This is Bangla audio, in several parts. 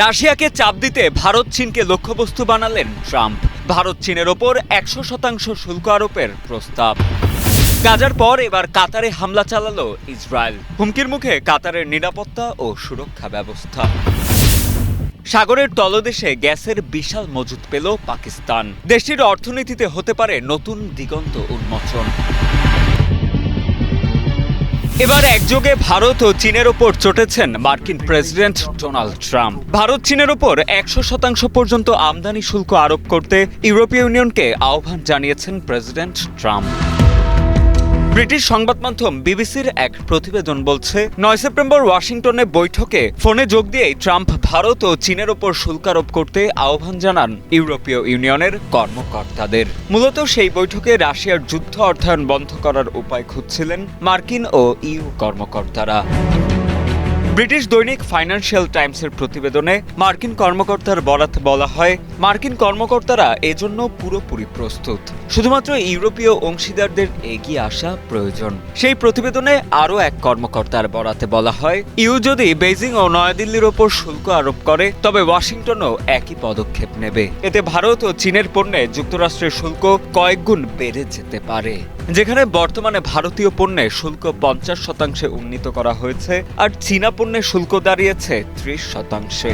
রাশিয়াকে চাপ দিতে ভারত চীনকে লক্ষ্যবস্তু বানালেন ট্রাম্প। ভারত চীনের ওপর একশো শতাংশ শুল্ক আরোপের প্রস্তাব। গাজার পর এবার কাতারে হামলা চালালো ইসরায়েল। হুমকির মুখে কাতারের নিরাপত্তা ও সুরক্ষা ব্যবস্থা। সাগরের তলদেশে গ্যাসের বিশাল মজুত পেল পাকিস্তান। দেশটির অর্থনীতিতে হতে পারে নতুন দিগন্ত উন্মোচন। এবার একযোগে ভারত ও চীনের ওপর চটেছেন মার্কিন প্রেসিডেন্ট ডোনাল্ড ট্রাম্প। ভারত চীনের ওপর একশো শতাংশ পর্যন্ত আমদানি শুল্ক আরোপ করতে ইউরোপীয় ইউনিয়নকে আহ্বান জানিয়েছেন প্রেসিডেন্ট ট্রাম্প। ব্রিটিশ সংবাদ মাধ্যম বিবিসির এক প্রতিবেদন বলছে, নয় সেপ্টেম্বর ওয়াশিংটনে বৈঠকে ফোনে যোগ দিয়ে ট্রাম্প ভারত ও চীনের ওপর শুল্ক আরোপ করতে আহ্বান জানান ইউরোপীয় ইউনিয়নের কর্মকর্তাদের। মূলত সেই বৈঠকে রাশিয়ার যুদ্ধ অর্থায়ন বন্ধ করার উপায় খুঁজছিলেন মার্কিন ও ইউ কর্মকর্তারা। ব্রিটিশ দৈনিক ফাইন্যান্সিয়াল টাইমসের প্রতিবেদনে মার্কিন কর্মকর্তার বরাত বলা হয়, মার্কিন কর্মকর্তারা এজন্য পুরোপুরি প্রস্তুত। শুধুমাত্র ইউরোপীয় অংশীদারদের এগিয়ে আসা প্রয়োজন। সেই প্রতিবেদনে আরও এক কর্মকর্তার বরাতে বলা হয়, ইউ যদি বেজিং ও নয়াদিল্লির ওপর শুল্ক আরোপ করে, তবে ওয়াশিংটনও একই পদক্ষেপ নেবে। এতে ভারত ও চীনের পণ্যে যুক্তরাষ্ট্রের শুল্ক কয়েকগুণ বেড়ে যেতে পারে। যেখানে বর্তমানে ভারতীয় পণ্যে শুল্ক পঞ্চাশ শতাংশে উন্নীত করা হয়েছে, আর চীনা পণ্যে শুল্ক দাঁড়িয়েছে ত্রিশ শতাংশে।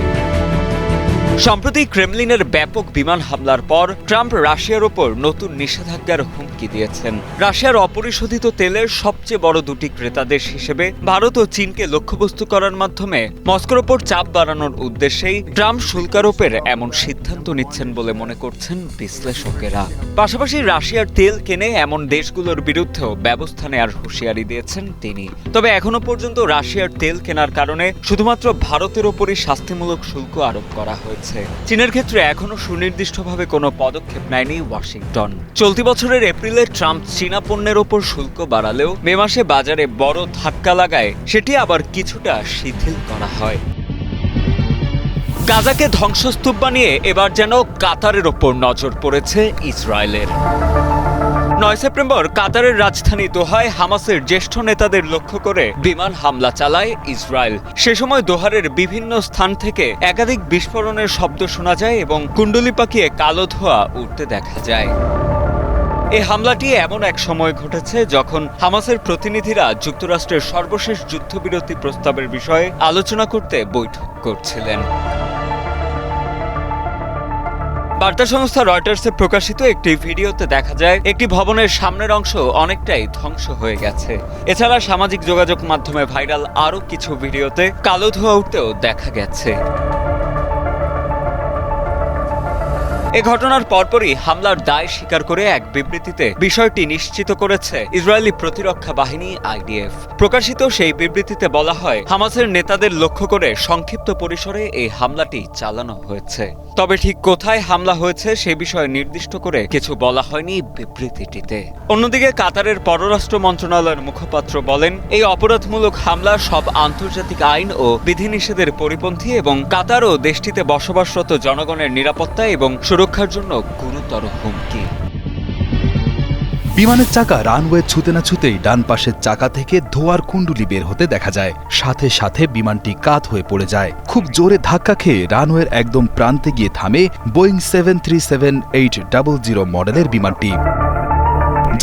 সম্প্রতি ক্রেমলিনের ব্যাপক বিমান হামলার পর ট্রাম্প রাশিয়ার ওপর নতুন নিষেধাজ্ঞার হুমকি দিয়েছেন। রাশিয়ার অপরিশোধিত তেলের সবচেয়ে বড় দুটি ক্রেতা দেশ হিসেবে ভারত ও চীনকে লক্ষ্যবস্তু করার মাধ্যমে মস্কোর ওপর চাপ বাড়ানোর উদ্দেশ্যেই ট্রাম্প শুল্কারোপের এমন সিদ্ধান্ত নিচ্ছেন বলে মনে করছেন বিশ্লেষকেরা। পাশাপাশি রাশিয়ার তেল কেনে এমন দেশগুলোর বিরুদ্ধেও ব্যবস্থা নেওয়ার হুঁশিয়ারি দিয়েছেন তিনি। তবে এখনও পর্যন্ত রাশিয়ার তেল কেনার কারণে শুধুমাত্র ভারতের ওপরই শাস্তিমূলক শুল্ক আরোপ করা হয়েছে। চীনের ক্ষেত্রে এখনও সুনির্দিষ্টভাবে কোনো পদক্ষেপ নেয়নি ওয়াশিংটন। চলতি বছরের এপ্রিলে ট্রাম্প চীনা পণ্যের ওপর শুল্ক বাড়ালেও মে মাসে বাজারে বড় ধাক্কা লাগায়, সেটি আবার কিছুটা শিথিল করা হয়। গাজাকে ধ্বংসস্তূপ বানিয়ে এবার যেন কাতারের ওপর নজর পড়েছে ইসরায়েলের। নয় সেপ্টেম্বর কাতারের রাজধানী দোহায় হামাসের জ্যেষ্ঠ নেতাদের লক্ষ্য করে বিমান হামলা চালায় ইসরায়েল। সে সময় দোহারের বিভিন্ন স্থান থেকে একাধিক বিস্ফোরণের শব্দ শোনা যায় এবং কুণ্ডলি পাকিয়ে কালো ধোঁয়া উঠতে দেখা যায়। এই হামলাটি এমন এক সময় ঘটেছে যখন হামাসের প্রতিনিধিরা যুক্তরাষ্ট্রের সর্বশেষ যুদ্ধবিরতি প্রস্তাবের বিষয়ে আলোচনা করতে বৈঠক করছিলেন। বার্তা সংস্থা রয়টার্সে প্রকাশিত একটি ভিডিওতে দেখা যায়, একটি ভবনের সামনের অংশ অনেকটাই ধ্বংস হয়ে গেছে। এছাড়া সামাজিক যোগাযোগ মাধ্যমে ভাইরাল আরও কিছু ভিডিওতে কালো ধোয়া উঠতেও দেখা গেছে। এ ঘটনার পরপরই হামলার দায় স্বীকার করে এক বিবৃতিতে বিষয়টি নিশ্চিত করেছে ইসরায়েলি প্রতিরক্ষা বাহিনী আইডিএফ। প্রকাশিত সেই বিবৃতিতে বলা হয়, হামাসের নেতাদের লক্ষ্য করে সংক্ষিপ্ত পরিসরে এই হামলাটি চালানো হয়েছে। তবে ঠিক কোথায় হামলা হয়েছে সে বিষয়ে নির্দিষ্ট করে কিছু বলা হয়নি বিবৃতিটিতে। অন্যদিকে কাতারের পররাষ্ট্র মন্ত্রণালয়ের মুখপাত্র বলেন, এই অপরাধমূলক হামলা সব আন্তর্জাতিক আইন ও বিধিনিষেধের পরিপন্থী এবং কাতার ও দেশটিতে বসবাসরত জনগণের নিরাপত্তা এবং সুরক্ষার জন্য গুরুতর হুমকি। বিমানের চাকা রানওয়ে ছুতে না ছুতেই ডান পাশের চাকা থেকে ধোয়ার কুণ্ডুলি বের হতে দেখা যায়। সাথে সাথে বিমানটি কাত হয়ে পড়ে যায়। খুব জোরে ধাক্কা খেয়ে রানওয়ের একদম প্রান্তে গিয়ে থামে Boeing seven three seven eight double zero মডেলের বিমানটি।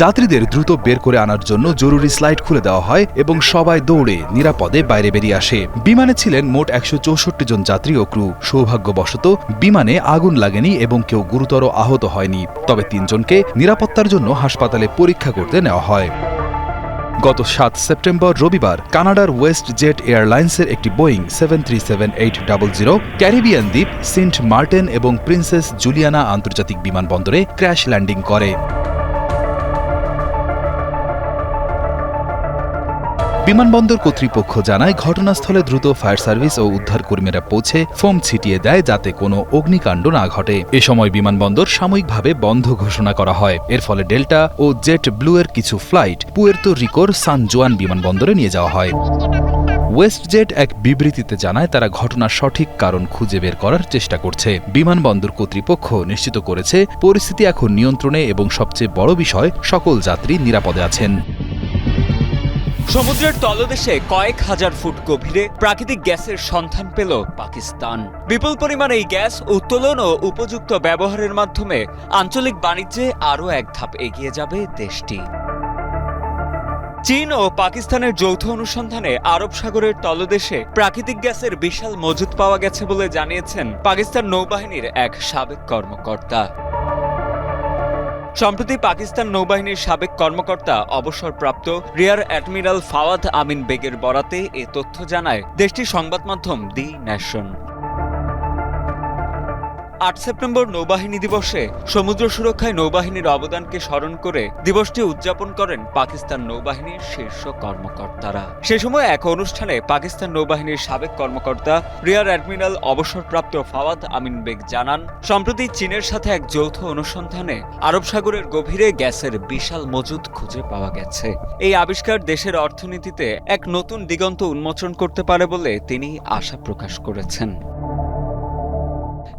যাত্রীদের দ্রুত বের করে আনার জন্য জরুরি স্লাইড খুলে দেওয়া হয় এবং সবাই দৌড়ে, নিরাপদে বাইরে বেরিয়ে আসে। বিমানে ছিলেন মোট একশো চৌষট্টি জন যাত্রী ও ক্রু। সৌভাগ্যবশত, বিমানে আগুন লাগেনি এবং কেউ গুরুতর আহত হয়নি। তবে তিনজনকে নিরাপত্তার জন্য হাসপাতালে পরীক্ষা করতে নেওয়া হয়। গত সাত সেপ্টেম্বর রবিবার, কানাডার ওয়েস্ট জেট এয়ারলাইন্সের একটি Boeing seven three seven eight double zero, Caribbean দ্বীপ, সেন্ট মার্টেন এবং প্রিন্সেস জুলিয়ানা আন্তর্জাতিক বিমানবন্দরে ক্র্যাশ ল্যান্ডিং করে। বিমানবন্দর কর্তৃপক্ষ জানায়, ঘটনাস্থলে দ্রুত ফায়ার সার্ভিস ও উদ্ধারকর্মীরা পৌঁছে ফোম ছিটিয়ে দেয় যাতে কোনো অগ্নিকাণ্ড না ঘটে। এ সময় বিমানবন্দর সাময়িকভাবে বন্ধ ঘোষণা করা হয়। এর ফলে ডেল্টা ও জেট ব্লু এর কিছু ফ্লাইট পুয়ের্তো রিকোর সান জোয়ান বিমানবন্দরে নিয়ে যাওয়া হয়। ওয়েস্টজেট এক বিবৃতিতে জানায়, তারা ঘটনার সঠিক কারণ খুঁজে বের করার চেষ্টা করছে। বিমানবন্দর কর্তৃপক্ষ নিশ্চিত করেছে, পরিস্থিতি এখন নিয়ন্ত্রণে এবং সবচেয়ে বড় বিষয়, সকল যাত্রী নিরাপদে আছেন। সমুদ্রের তলদেশে কয়েক হাজার ফুট গভীরে প্রাকৃতিক গ্যাসের সন্ধান পেল পাকিস্তান। বিপুল পরিমাণ এই গ্যাস উত্তোলন ও উপযুক্ত ব্যবহারের মাধ্যমে আঞ্চলিক বাণিজ্যে আরও এক ধাপ এগিয়ে যাবে দেশটি। চীন ও পাকিস্তানের যৌথ অনুসন্ধানে আরব সাগরের তলদেশে প্রাকৃতিক গ্যাসের বিশাল মজুদ পাওয়া গেছে বলে জানিয়েছেন পাকিস্তান নৌবাহিনীর এক সাবেক কর্মকর্তা। সম্প্রতি পাকিস্তান নৌবাহিনীর সাবেক কর্মকর্তা অবসরপ্রাপ্ত রিয়ার অ্যাডমিরাল ফাওয়াদ আমিন বেগের বরাতে এ তথ্য জানায় দেশটির সংবাদ মাধ্যম দি ন্যাশন। আট সেপ্টেম্বর নৌবাহিনী দিবসে সমুদ্র সুরক্ষায় নৌবাহিনীর অবদানকে স্মরণ করে দিবসটি উদযাপন করেন পাকিস্তান নৌবাহিনীর শীর্ষ কর্মকর্তারা। সে সময় এক অনুষ্ঠানে পাকিস্তান নৌবাহিনীর সাবেক কর্মকর্তা, রিয়ার অ্যাডমিরাল অবসরপ্রাপ্ত ফাওয়াদ আমিন বেগ জানান, সম্প্রতি চীনের সাথে এক যৌথ অনুসন্ধানে আরব সাগরের গভীরে গ্যাসের বিশাল মজুদ খুঁজে পাওয়া গেছে। এই আবিষ্কার দেশের অর্থনীতিতে এক নতুন দিগন্ত উন্মোচন করতে পারে বলে তিনি আশা প্রকাশ করেছেন।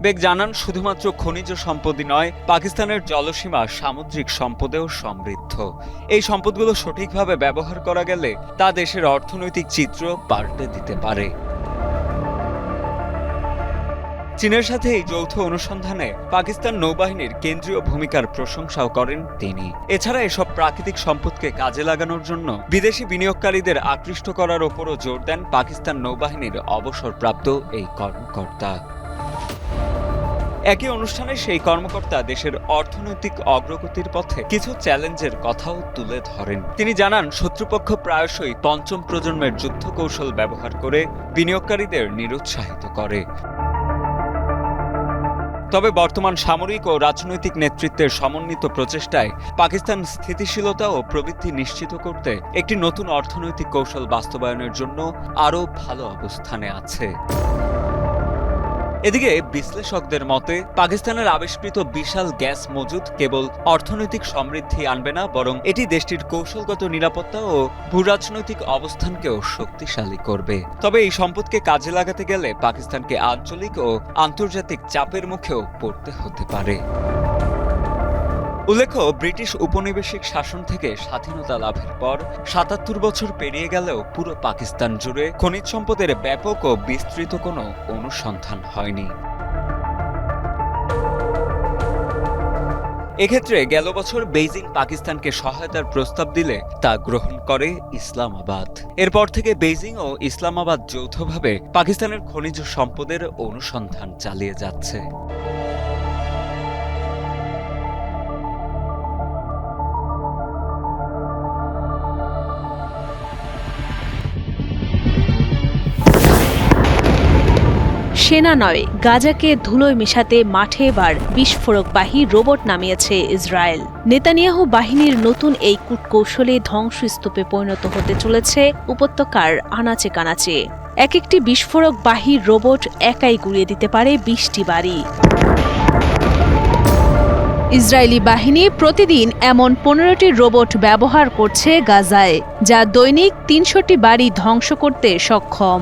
বেগ জানান, শুধুমাত্র খনিজ সম্পদই নয়, পাকিস্তানের জলসীমা সামুদ্রিক সম্পদেও সমৃদ্ধ। এই সম্পদগুলো সঠিকভাবে ব্যবহার করা গেলে তা দেশের অর্থনৈতিক চিত্র পাল্টে দিতে পারে। চীনের সাথে এই যৌথ অনুসন্ধানে পাকিস্তান নৌবাহিনীর কেন্দ্রীয় ভূমিকার প্রশংসাও করেন তিনি। এছাড়া এসব প্রাকৃতিক সম্পদকে কাজে লাগানোর জন্য বিদেশি বিনিয়োগকারীদের আকৃষ্ট করার ওপরও জোর দেন পাকিস্তান নৌবাহিনীর অবসরপ্রাপ্ত এই কর্মকর্তা। একই অনুষ্ঠানে সেই কর্মকর্তা দেশের অর্থনৈতিক অগ্রগতির পথে কিছু চ্যালেঞ্জের কথাও তুলে ধরেন। তিনি জানান, শত্রুপক্ষ প্রায়শই পঞ্চম প্রজন্মের যুদ্ধ কৌশল ব্যবহার করে বিনিয়োগকারীদের নিরুৎসাহিত করে। তবে বর্তমান সামরিক ও রাজনৈতিক নেতৃত্বের সমন্বিত প্রচেষ্টায় পাকিস্তান স্থিতিশীলতা ও প্রবৃদ্ধি নিশ্চিত করতে একটি নতুন অর্থনৈতিক কৌশল বাস্তবায়নের জন্য আরও ভালো অবস্থানে আছে। এদিকে বিশ্লেষকদের মতে, পাকিস্তানের আবিষ্কৃত বিশাল গ্যাস মজুদ কেবল অর্থনৈতিক সমৃদ্ধি আনবে না, বরং এটি দেশটির কৌশলগত নিরাপত্তা ও ভূরাজনৈতিক অবস্থানকেও শক্তিশালী করবে। তবে এই সম্পদকে কাজে লাগাতে গেলে পাকিস্তানকে আঞ্চলিক ও আন্তর্জাতিক চাপের মুখেও পড়তে হতে পারে। উল্লেখ্য, ব্রিটিশ উপনিবেশিক শাসন থেকে স্বাধীনতা লাভের পর সাতাত্তর বছর পেরিয়ে গেলেও পুরো পাকিস্তান জুড়ে খনিজ সম্পদের ব্যাপক ও বিস্তৃত কোনো অনুসন্ধান হয়নি। এক্ষেত্রে গেল বছর বেইজিং পাকিস্তানকে সহায়তার প্রস্তাব দিলে তা গ্রহণ করে ইসলামাবাদ। এরপর থেকে বেইজিং ও ইসলামাবাদ যৌথভাবে পাকিস্তানের খনিজ সম্পদের অনুসন্ধান চালিয়ে যাচ্ছে। সেনা নয়, গাজাকে ধুলোয় মেশাতে মাঠে এবার বিস্ফোরকবাহী রোবট নামিয়েছে ইসরায়েল। নেতানিয়াহু বাহিনীর নতুন এই কূটকৌশলে ধ্বংসস্তূপে পরিণত হতে চলেছে উপত্যকার আনাচে কানাচে এক একটি বিস্ফোরকবাহী রোবট একাই গুড়িয়ে দিতে পারে বিশটি বাড়ি। ইসরায়েলি বাহিনী প্রতিদিন এমন পনেরোটি রোবট ব্যবহার করছে গাজায়, যা দৈনিক তিনশোটি বাড়ি ধ্বংস করতে সক্ষম।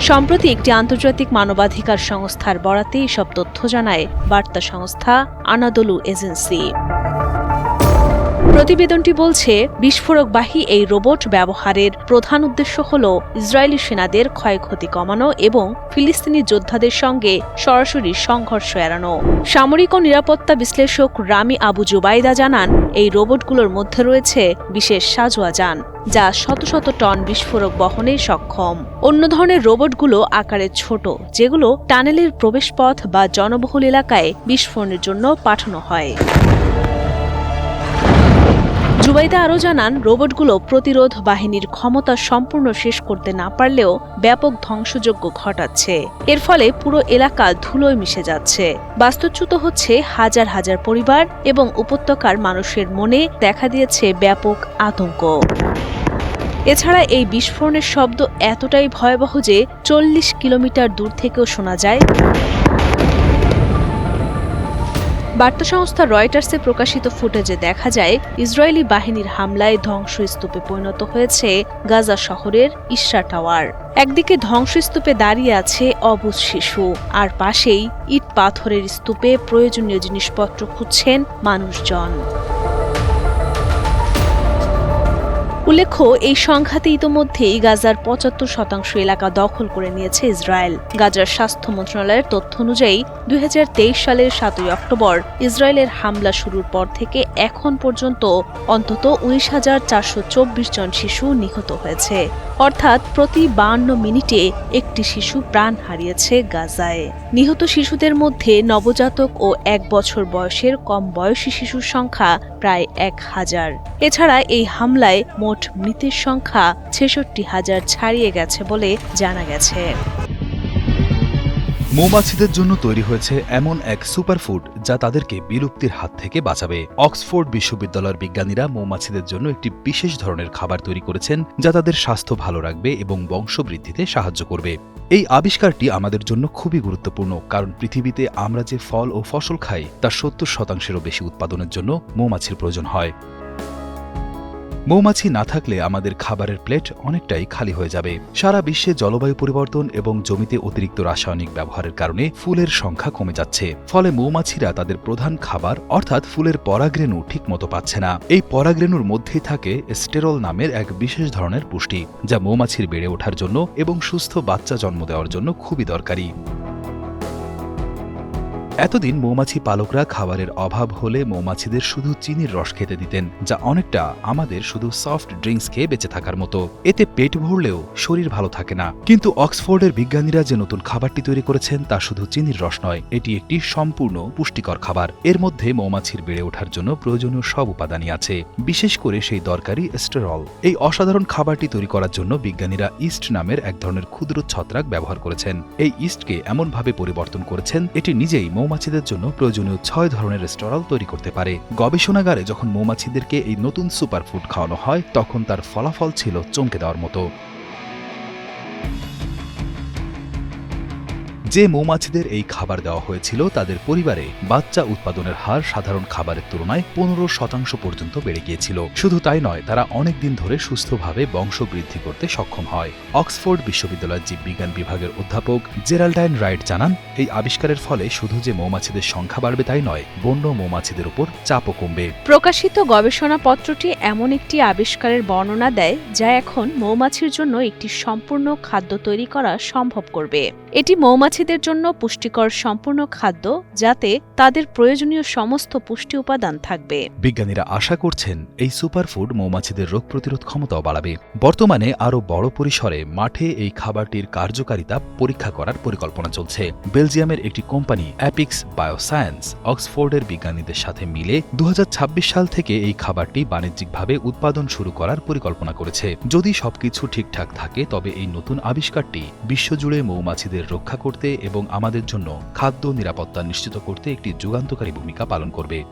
সম্প্রতি একটি আন্তর্জাতিক মানবাধিকার সংস্থার বরাতে এসব তথ্য জানায় বার্তা সংস্থা আনাদলু এজেন্সি। প্রতিবেদনটি বলছে, বিস্ফোরকবাহী এই রোবট ব্যবহারের প্রধান উদ্দেশ্য হল ইসরায়েলি সেনাদের ক্ষয়ক্ষতি কমানো এবং ফিলিস্তিনি যোদ্ধাদের সঙ্গে সরাসরি সংঘর্ষ এড়ানো। সামরিক ও নিরাপত্তা বিশ্লেষক রামি আবু জুবাইদা জানান, এই রোবটগুলোর মধ্যে রয়েছে বিশেষ সাজোয়া যান, যা শত শত টন বিস্ফোরক বহনে সক্ষম। অন্য ধরনের রোবটগুলো আকারে ছোট, যেগুলো টানেলের প্রবেশপথ বা জনবহুল এলাকায় বিস্ফোরণের জন্য পাঠানো হয়। জুবাইদা আরও জানান, রোবটগুলো প্রতিরোধ বাহিনীর ক্ষমতা সম্পূর্ণ শেষ করতে না পারলেও ব্যাপক ধ্বংসযজ্ঞ ঘটাচ্ছে। এর ফলে পুরো এলাকা ধুলোয় মিশে যাচ্ছে। বাস্তুচ্যুত হচ্ছে হাজার হাজার পরিবার এবং উপত্যকার মানুষের মনে দেখা দিয়েছে ব্যাপক আতঙ্ক। এছাড়া এই বিস্ফোরণের শব্দ এতটাই ভয়াবহ যে চল্লিশ কিলোমিটার দূর থেকেও শোনা যায়। বার্তা সংস্থা রয়টার্সে প্রকাশিত ফুটেজে দেখা যায়, ইসরায়েলি বাহিনীর হামলায় ধ্বংসস্তূপে পরিণত হয়েছে গাজা শহরের ইশরা টাওয়ার। একদিকে ধ্বংসস্তূপে দাঁড়িয়ে আছে অবুজ শিশু, আর পাশেই ইট পাথরের স্তূপে প্রয়োজনীয় জিনিসপত্র খুঁজছেন মানুষজন। উল্লেখ্য, এই সংঘাতে ইতোমধ্যেই গাজার পঁচাত্তর শতাংশ এলাকা দখল করে নিয়েছে ইসরায়েল। গাজার স্বাস্থ্য মন্ত্রণালয়ের তথ্য অনুযায়ী, দুই হাজার তেইশ সালের সাতই অক্টোবর ইসরায়েলের হামলা শুরুর পর থেকে এখন পর্যন্ত অন্তত উনিশ হাজার চারশো চব্বিশ জন শিশু নিহত হয়েছে। অর্থাৎ প্রতি বান্ন মিনিটে একটি শিশু প্রাণ হারিয়েছে গাজায়। নিহত শিশুদের মধ্যে নবজাতক ও এক বছর বয়সের কম বয়সী শিশুর সংখ্যা প্রায় এক হাজার। এছাড়া এই হামলায় মৃতের সংখ্যা ছেষট্টি হাজার ছাড়িয়ে গেছে বলে জানা গেছে। মৌমাছিদের জন্য তৈরি হয়েছে এমন এক সুপারফুড যা তাদেরকে বিলুপ্তির হাত থেকে বাঁচাবে। অক্সফোর্ড বিশ্ববিদ্যালয়ের বিজ্ঞানীরা মৌমাছিদের জন্য একটি বিশেষ ধরনের খাবার তৈরি করেছেন যা তাদের স্বাস্থ্য ভালো রাখবে এবং বংশবৃদ্ধিতে সাহায্য করবে। এই আবিষ্কারটি আমাদের জন্য খুবই গুরুত্বপূর্ণ, কারণ পৃথিবীতে আমরা যে ফল ও ফসল খাই তার সত্তর শতাংশেরও বেশি উৎপাদনের জন্য মৌমাছির প্রয়োজন হয়। মৌমাছি না থাকলে আমাদের খাবারের প্লেট অনেকটাই খালি হয়ে যাবে। সারা বিশ্বে জলবায়ু পরিবর্তন এবং জমিতে অতিরিক্ত রাসায়নিক ব্যবহারের কারণে ফুলের সংখ্যা কমে যাচ্ছে। ফলে মৌমাছিরা তাদের প্রধান খাবার, অর্থাৎ ফুলের পরাগরেণু ঠিকমতো পাচ্ছে না। এই পরাগরেণুর মধ্যেই থাকে স্টেরল নামের এক বিশেষ ধরনের পুষ্টি, যা মৌমাছির বেড়ে ওঠার জন্য এবং সুস্থ বাচ্চা জন্ম দেওয়ার জন্য খুবই দরকারি। এতদিন মৌমাছি পালকরা খাবারের অভাব হলে মৌমাছিদের শুধু চিনির রস খেতে দিতেন, যা অনেকটা আমাদের শুধু সফট ড্রিঙ্কস খেয়ে বেঁচে থাকার মতো। এতে পেট ভরলেও শরীর ভালো থাকে না। কিন্তু অক্সফোর্ডের বিজ্ঞানীরা যে নতুন খাবারটি তৈরি করেছেন, তা শুধু চিনির রস নয়, এটি একটি সম্পূর্ণ পুষ্টিকর খাবার। এর মধ্যে মৌমাছির বেড়ে ওঠার জন্য প্রয়োজনীয় সব উপাদানই আছে, বিশেষ করে সেই দরকারি স্টেরল এই অসাধারণ খাবারটি তৈরি করার জন্য বিজ্ঞানীরা ইস্ট নামের এক ধরনের ক্ষুদ্র ছত্রাক ব্যবহার করেছেন। এই ইস্টকে এমনভাবে পরিবর্তন করেছেন, এটি নিজেই মৌমাছিদের জন্য প্রয়োজনীয় ছয় ধরনের স্টরাল তৈরি করতে পারে। গবেষণাগারে যখন মৌমাছিদেরকে এই নতুন সুপারফুড খাওয়ানো হয়, তখন তার ফলাফল ছিল চমকে দেওয়ার মতো। যে মৌমাছিদের এই খাবার দেওয়া হয়েছিল, তাদের পরিবারে বাচ্চা উৎপাদনের হার সাধারণ খাবারের তুলনায় পনেরো শতাংশ পর্যন্ত বেড়ে গিয়েছিল। শুধু তাই নয়, তারা অনেক দিন ধরে সুস্থভাবে বংশবৃদ্ধি করতে সক্ষম হয়। অক্সফোর্ড বিশ্ববিদ্যালয়ের জীববিজ্ঞান বিভাগের অধ্যাপক জেরাল্ডাইন রাইট জানান, এই আবিষ্কারের ফলে শুধু যে মৌমাছিদের সংখ্যা বাড়বে তাই নয়, বন্য মৌমাছিদের উপর চাপও কমবে। প্রকাশিত গবেষণাপত্রটি এমন একটি আবিষ্কারের বর্ণনা দেয়, যা এখন মৌমাছির জন্য একটি সম্পূর্ণ খাদ্য তৈরি করা সম্ভব করবে। এটি মৌমাছিদের জন্য পুষ্টিকর সম্পূর্ণ খাদ্য যাতে তাদের প্রয়োজনীয় সমস্ত পুষ্টি উপাদান থাকবে। বিজ্ঞানীরা আশা করছেন এই সুপারফুড মৌমাছিদের রোগ প্রতিরোধ ক্ষমতাও বাড়াবে। বর্তমানে আরও বড় পরিসরে মাঠে এই খাবারটির কার্যকারিতা পরীক্ষা করার পরিকল্পনা চলছে। বেলজিয়ামের একটি কোম্পানি অ্যাপিক্স বায়োসায়েন্স অক্সফোর্ডের বিজ্ঞানীদের সাথে মিলে দু হাজার ছাব্বিশ সাল থেকে এই খাবারটি বাণিজ্যিকভাবে উৎপাদন শুরু করার পরিকল্পনা করেছে। যদি সবকিছু ঠিকঠাক থাকে, তবে এই নতুন আবিষ্কারটি বিশ্বজুড়ে মৌমাছিদের রক্ষা করতে এবং আমাদের জন্য খাদ্য নিরাপত্তা নিশ্চিত করতে একটি যুগান্তকারী ভূমিকা পালন করবে।